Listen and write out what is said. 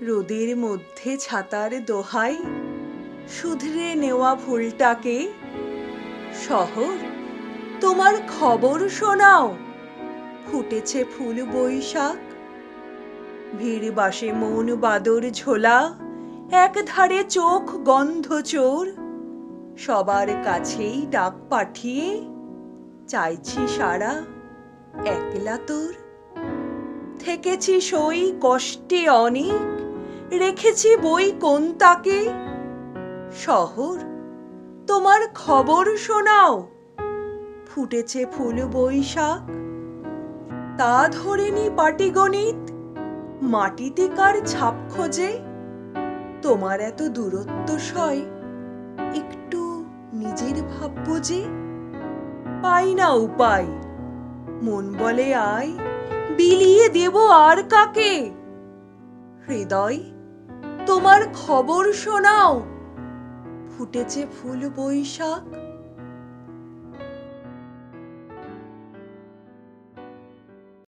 রোদের মধ্যে ছাতার দোহাই, শুধরে নেওয়া ভুলটাকে। শহর, তোমার খবর শোনাও। ফুটেছে ফুল বৈশাখ। ভিড় বাসে মন বাদর ঝোলা এক ধারে চোখ গন্ধ চোর। সবার কাছেই ডাক পাঠিয়ে, চাইছি সারা, একলা তোর। থেকেছি সই কষ্টে অনেক। রেখেছি বই কোন তাকে শহর, তোমার খবর শোনাও। ফুটেছে ফুল বৈশাখ, তা ধরেনি পাটিগণিত মাটিতে কার ছাপ খোঁজে? তোমার এত দূরত্ব সয়, একটু নিজের ভাব বুঝে পাই না উপায়, মন বলে আয়, বিলিয়ে দেব আর কাকে? হৃদয় তোমার খবর শোনাও। ফুটেছে ফুল বৈশাখ